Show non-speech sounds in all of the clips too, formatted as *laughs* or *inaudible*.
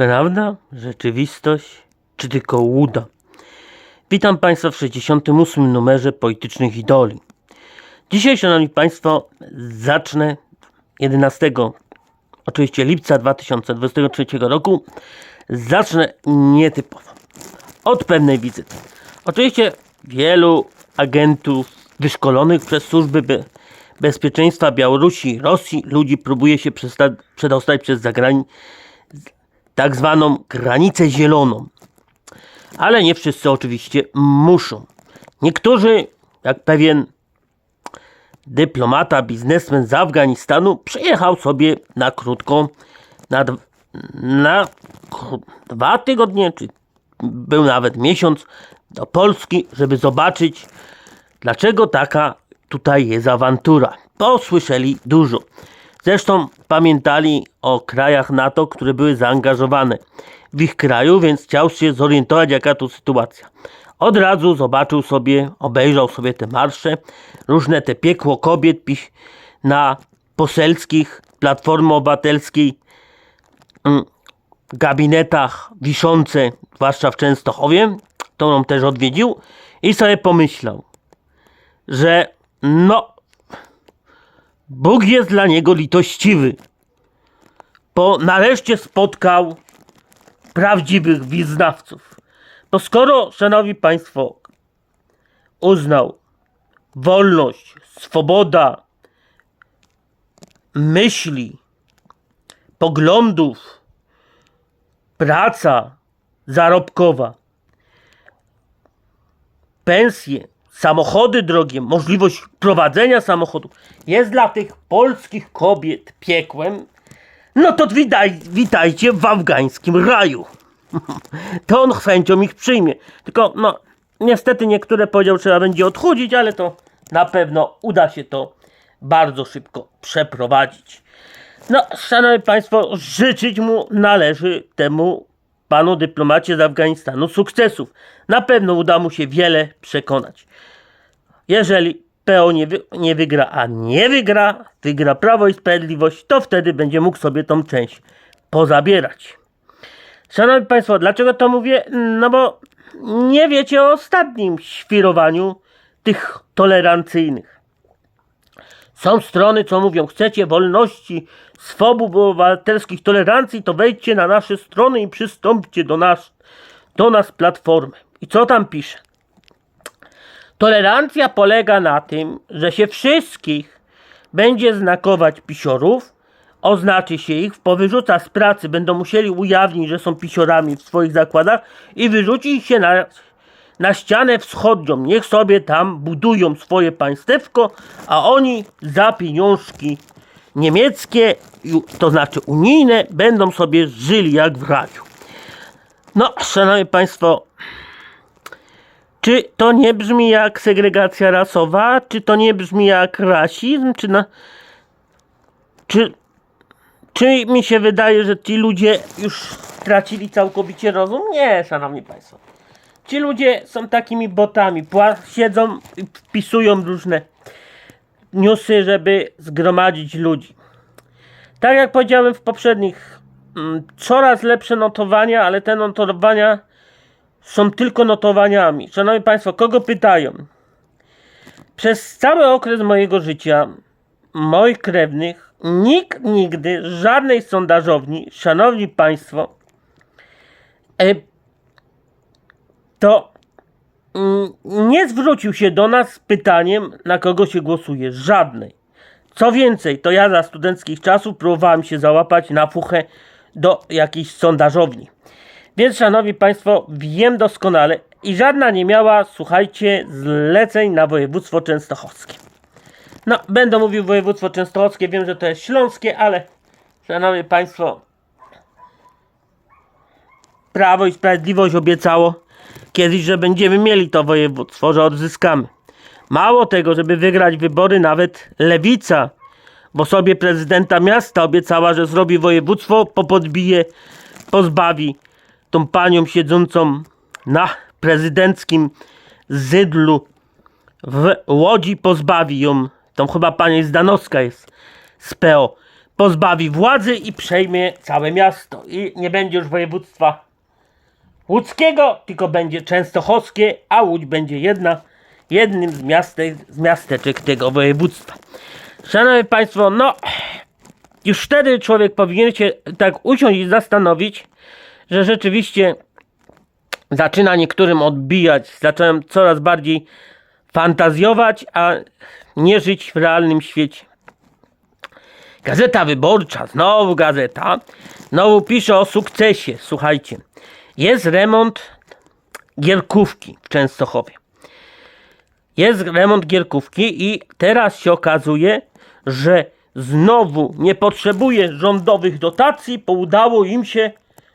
Prawda? Rzeczywistość? Czy tylko łuda? Witam Państwa w 68. numerze Politycznych Idoli. Dzisiaj, Szanowni Państwo, zacznę 11 oczywiście lipca 2023 roku. Zacznę nietypowo. Od pewnej wizyty. Oczywiście wielu agentów wyszkolonych przez służby be bezpieczeństwa Białorusi, Rosji ludzi próbuje się przedostać przez zagranicę tak zwaną granicę zieloną. Ale nie wszyscy oczywiście muszą. Niektórzy, jak pewien dyplomata, biznesmen z Afganistanu, przyjechał sobie na krótko, na, na dwa tygodnie, czy był nawet miesiąc do Polski, żeby zobaczyć, dlaczego taka tutaj jest awantura. Posłyszeli dużo. Zresztą pamiętali o krajach NATO, które były zaangażowane w ich kraju, więc chciał się zorientować, jaka tu sytuacja. Od razu zobaczył sobie, obejrzał sobie te marsze, różne te piekło kobiet na poselskich Platformy Obywatelskiej mm, gabinetach wiszące, zwłaszcza w Częstochowie, którą też odwiedził i sobie pomyślał, że no, Bóg jest dla niego litościwy, bo nareszcie spotkał prawdziwych wyznawców. Bo skoro, szanowni państwo, uznał wolność, swoboda myśli, poglądów, praca zarobkowa, pensje, samochody drogie, możliwość prowadzenia samochodu jest dla tych polskich kobiet piekłem, no to witaj, witajcie w afgańskim raju. *laughs* to on chęcią ich przyjmie. Tylko, no, niestety niektóre powiedział, trzeba będzie odchudzić, ale to na pewno uda się to bardzo szybko przeprowadzić. No, szanowni państwo, życzyć mu należy temu panu dyplomacie z Afganistanu sukcesów. Na pewno uda mu się wiele przekonać. Jeżeli PO nie, wy, nie wygra, a nie wygra, wygra Prawo i Sprawiedliwość, to wtedy będzie mógł sobie tą część pozabierać. Szanowni Państwo, dlaczego to mówię? No bo nie wiecie o ostatnim świrowaniu tych tolerancyjnych. Są strony, co mówią, chcecie wolności, swobód obywatelskich, tolerancji, to wejdźcie na nasze strony i przystąpcie do nas, do nas platformy. I co tam pisze? Tolerancja polega na tym, że się wszystkich będzie znakować pisiorów, oznaczy się ich, powyrzuca z pracy, będą musieli ujawnić, że są pisiorami w swoich zakładach i wyrzuci się na, na ścianę wschodnią. Niech sobie tam budują swoje państewko, a oni za pieniążki niemieckie, to znaczy unijne, będą sobie żyli jak w raju. No, szanowni państwo, czy to nie brzmi jak segregacja rasowa? Czy to nie brzmi jak rasizm? Czy, na... czy, czy mi się wydaje, że ci ludzie już stracili całkowicie rozum? Nie, szanowni państwo. Ci ludzie są takimi botami. Siedzą i wpisują różne newsy, żeby zgromadzić ludzi. Tak jak powiedziałem w poprzednich, mm, coraz lepsze notowania, ale te notowania są tylko notowaniami. Szanowni Państwo, kogo pytają? Przez cały okres mojego życia, moich krewnych, nikt nigdy, żadnej sondażowni, Szanowni Państwo, e, to mm, nie zwrócił się do nas z pytaniem, na kogo się głosuje. Żadnej. Co więcej, to ja za studenckich czasów próbowałem się załapać na fuchę do jakiejś sondażowni. Więc, szanowni państwo, wiem doskonale i żadna nie miała, słuchajcie, zleceń na województwo częstochowskie. No, będę mówił województwo częstochowskie, wiem, że to jest śląskie, ale, szanowni państwo, Prawo i Sprawiedliwość obiecało kiedyś, że będziemy mieli to województwo, że odzyskamy. Mało tego, żeby wygrać wybory, nawet lewica w osobie prezydenta miasta obiecała, że zrobi województwo, popodbije, pozbawi tą panią siedzącą na prezydenckim zydlu w Łodzi, pozbawi ją, tą chyba pani Zdanowska jest z PO, pozbawi władzy i przejmie całe miasto. I nie będzie już województwa łódzkiego, tylko będzie częstochowskie, a Łódź będzie jedna, jednym z, miastek, z miasteczek tego województwa. Szanowni Państwo, no już wtedy człowiek powinien się tak usiąść i zastanowić, że rzeczywiście zaczyna niektórym odbijać, zaczynają coraz bardziej fantazjować, a nie żyć w realnym świecie. Gazeta Wyborcza, znowu gazeta, znowu pisze o sukcesie. Słuchajcie, jest remont Gierkówki w Częstochowie. Jest remont Gierkówki i teraz się okazuje, że znowu nie potrzebuje rządowych dotacji, bo udało im się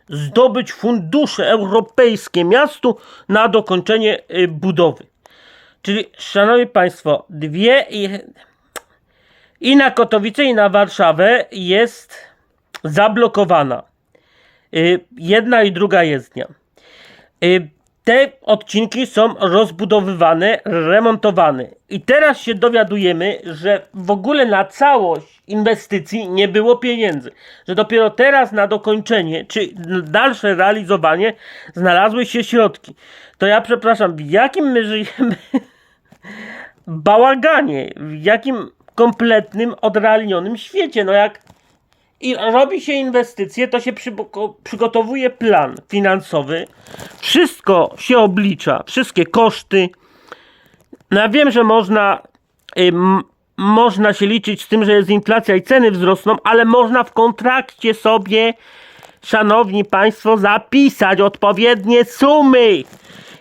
zdobyć fundusze europejskie miastu na dokończenie y, budowy. Czyli, szanowni państwo, dwie i, i na Kotowice, i na Warszawę jest zablokowana. Y, Jedna i druga jezdnia. Y, Te odcinki są rozbudowywane, remontowane. I teraz się dowiadujemy, że w ogóle na całość inwestycji nie było pieniędzy. Że dopiero teraz na dokończenie, czy dalsze realizowanie znalazły się środki. To ja przepraszam, w jakim my żyjemy *laughs* bałaganie, w jakim kompletnym, odrealnionym świecie. No jak i robi się inwestycje, to się przybo- przygotowuje plan finansowy, wszystko się oblicza, wszystkie koszty. No ja wiem, że można, ym, można się liczyć z tym, że jest inflacja i ceny wzrosną, ale można w kontrakcie sobie, szanowni państwo, zapisać odpowiednie sumy.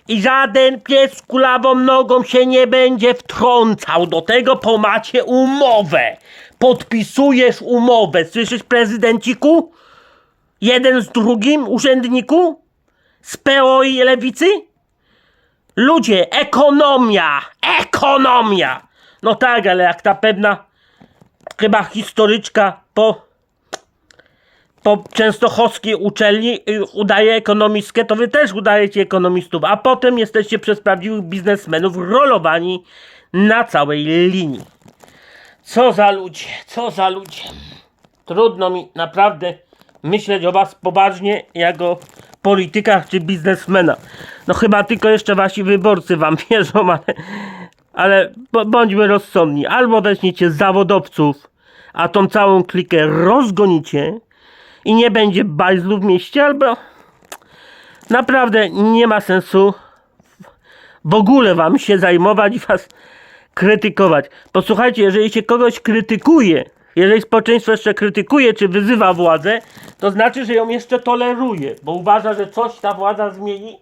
I żaden pies kulawą nogą się nie będzie wtrącał. Do tego pomacie umowę. Podpisujesz umowę. Słyszysz, prezydenciku? Jeden z drugim, urzędniku? Z PO i lewicy? Ludzie, ekonomia! Ekonomia! No tak, ale jak ta pewna chyba historyczka po po częstochowskiej uczelni y, udaje ekonomistkę, to wy też udajecie ekonomistów, a potem jesteście przez prawdziwych biznesmenów rolowani na całej linii. Co za ludzie, co za ludzie. Trudno mi naprawdę myśleć o was poważnie, jak o politykach czy biznesmenach. No chyba tylko jeszcze wasi wyborcy wam *laughs* wierzą, ale, ale bądźmy rozsądni. Albo weźmiecie zawodowców, a tą całą klikę rozgonicie, i nie będzie bajzlu w mieście, albo naprawdę nie ma sensu w ogóle wam się zajmować i was krytykować. Posłuchajcie, jeżeli się kogoś krytykuje, jeżeli społeczeństwo jeszcze krytykuje czy wyzywa władzę, to znaczy, że ją jeszcze toleruje, bo uważa, że coś ta władza zmieni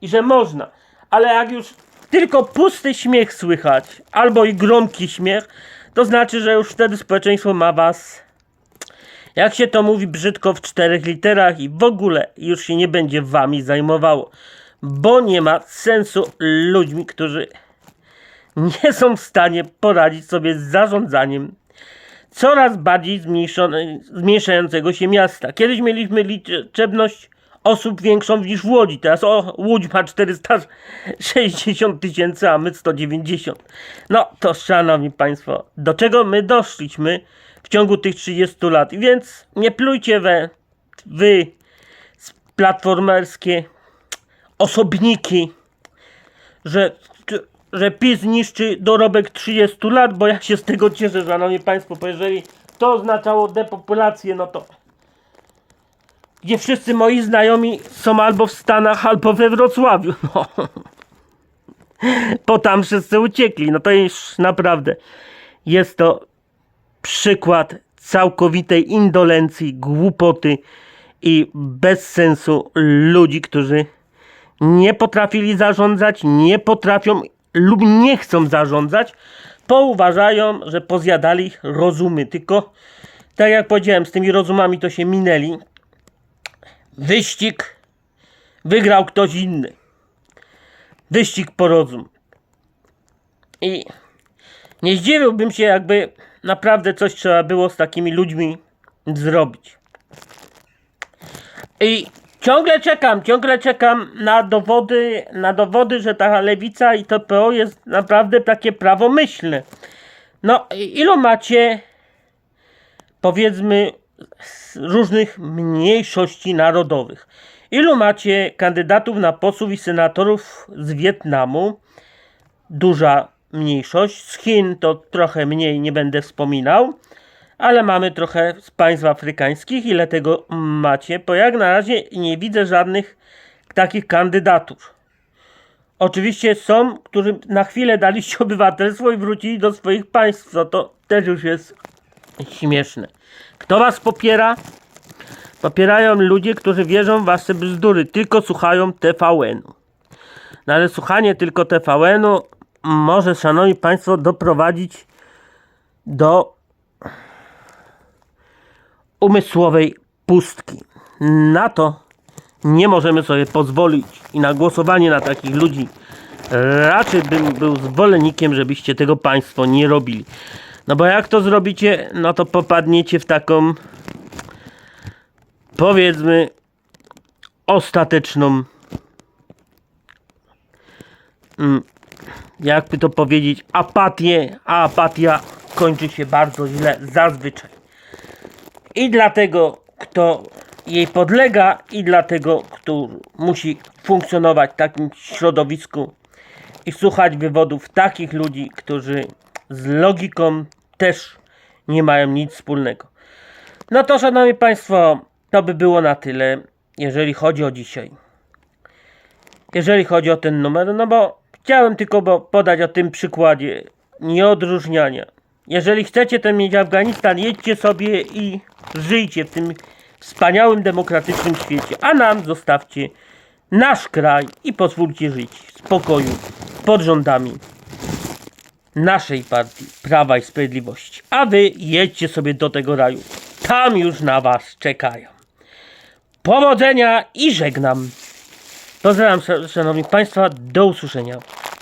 i że można. Ale jak już tylko pusty śmiech słychać, albo i gromki śmiech, to znaczy, że już wtedy społeczeństwo ma was jak się to mówi brzydko w czterech literach i w ogóle już się nie będzie wami zajmowało, bo nie ma sensu ludźmi, którzy nie są w stanie poradzić sobie z zarządzaniem coraz bardziej zmniejszającego się miasta. Kiedyś mieliśmy liczebność osób większą niż w Łodzi. Teraz o, Łódź ma 460 tysięcy, a my 190. No to szanowni państwo, do czego my doszliśmy w ciągu tych 30 lat? Więc nie plujcie we wy platformerskie osobniki, że, że PiS niszczy dorobek 30 lat, bo ja się z tego cieszę, szanowni państwo, bo jeżeli to oznaczało depopulację, no to gdzie wszyscy moi znajomi są albo w Stanach, albo we Wrocławiu. *laughs* No. Bo tam wszyscy uciekli. No to już naprawdę jest to przykład całkowitej indolencji, głupoty i bez sensu ludzi, którzy nie potrafili zarządzać, nie potrafią lub nie chcą zarządzać, bo uważają, że pozjadali rozumy. Tylko, tak jak powiedziałem, z tymi rozumami to się minęli wyścig wygrał ktoś inny. Wyścig po rozum. I nie zdziwiłbym się, jakby naprawdę coś trzeba było z takimi ludźmi zrobić. I ciągle czekam, ciągle czekam na dowody, na dowody, że ta lewica i to PO jest naprawdę takie prawomyślne. No, ilu macie powiedzmy różnych mniejszości narodowych. Ilu macie kandydatów na posłów i senatorów z Wietnamu? Duża mniejszość. Z Chin to trochę mniej, nie będę wspominał. Ale mamy trochę z państw afrykańskich. Ile tego macie? Bo jak na razie nie widzę żadnych takich kandydatów. Oczywiście są, którzy na chwilę daliście *laughs* obywatelstwo i wrócili do swoich państw. No to też już jest śmieszne. Kto was popiera? Popierają ludzie, którzy wierzą w wasze bzdury, tylko słuchają TVN-u. No ale słuchanie tylko TVN-u może, szanowni państwo, doprowadzić do umysłowej pustki. Na to nie możemy sobie pozwolić i na głosowanie na takich ludzi raczej bym był zwolennikiem, żebyście tego państwo nie robili. No bo jak to zrobicie, no to popadniecie w taką powiedzmy ostateczną mm, jakby to powiedzieć apatię, a apatia kończy się bardzo źle zazwyczaj. I dla tego, kto jej podlega, i dla tego, kto musi funkcjonować w takim środowisku i słuchać wywodów takich ludzi, którzy z logiką też nie mają nic wspólnego. No to, szanowni państwo, to by było na tyle, jeżeli chodzi o dzisiaj. Jeżeli chodzi o ten numer, no bo chciałem tylko podać o tym przykładzie nieodróżniania. Jeżeli chcecie ten mieć Afganistan, jedźcie sobie i żyjcie w tym wspaniałym, demokratycznym świecie, a nam zostawcie nasz kraj i pozwólcie żyć w spokoju pod rządami naszej partii Prawa i Sprawiedliwości. A wy jedźcie sobie do tego raju. Tam już na was czekają. Powodzenia i żegnam. Pozdrawiam, szanowni państwa. Do usłyszenia.